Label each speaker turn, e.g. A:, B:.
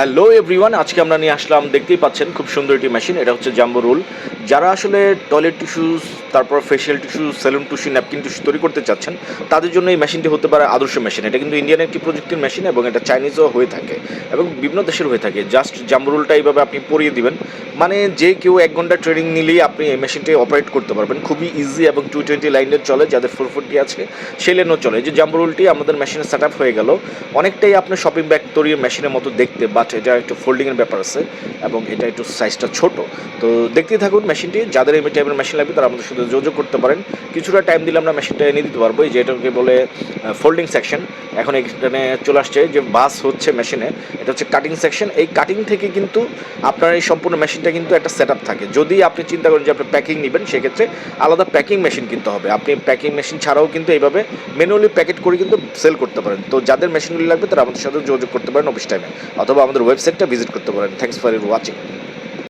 A: Hello everyone, আজকে আমরা নিয়ে আসলাম, দেখতেই পাচ্ছেন, খুব সুন্দর একটি মেশিন, এটা হচ্ছে জাম্বো রোল যারা আসলে টয়লেট টিস্যুস তারপর facial tissue salon tissue napkin tissue তৈরি করতে চাচ্ছেন, তাদের জন্য এই মেশিনটি হতে পারে আদর্শ মেশিন এটা কিন্তু ইন্ডিয়ান একটি প্রযুক্তির মেশিন এবং এটা চাইনিজও হয়ে থাকে এবং বিভিন্ন দেশের হয়ে থাকে। জাস্ট জাম্বো রোলটা এইভাবে আপনি পরিয়ে দিবেন। মানে যে কেউ এক ঘণ্টা ট্রেনিং নিলেই আপনি এই মেশিনটি অপারেট করতে পারবেন। খুবই ইজি এবং টু টোয়েন্টি লাইনের চলে, যাদের ফোর ফোরটি আছে, সেই লেনও চলে। যে জাম্বো রোলটি আমাদের মেশিনে সেট আপ হয়ে গেল। অনেকটাই আপনার শপিং ব্যাগ তৈরির মেশিনের মতো দেখতে বাট এটা একটু ফোল্ডিংয়ের ব্যাপার আছে এবং এটা একটু সাইজটা ছোট। তো দেখতেই থাকুন মেশিনটি, যাদের এই টাইপের মেশিন লাগবে তারা আমাদের সাথে যোগাযোগ করতে পারেন। কিছুটা টাইম দিলে আমরা মেশিনটা এনে দিতে পারব। এই যে এটাকে বলে ফোল্ডিং সেকশন এখন এখানে চলে আসছে যে বাস হচ্ছে মেশিনে এটা হচ্ছে কাটিং সেকশন এই কাটিং থেকে কিন্তু আপনার এই সম্পূর্ণ মেশিনটা কিন্তু একটা সেট থাকে। যদি আপনি চিন্তা করেন যে আপনি প্যাকিং নেবেন, সেক্ষেত্রে আলাদা প্যাকিং মেশিন কিনতে হবে। আপনি প্যাকিং মেশিন ছাড়াও কিন্তু এইভাবে ম্যানুয়ালি প্যাকেট করে কিন্তু সেল করতে পারেন। তো যাদের মেশিনগুলি লাগবে তারা আমাদের সাথে যোগাযোগ করতে পারেন অফিস টাইমে অথবা আমাদের ওয়েবসাইটটা ভিজিট করতে পারেন। Thanks for your watching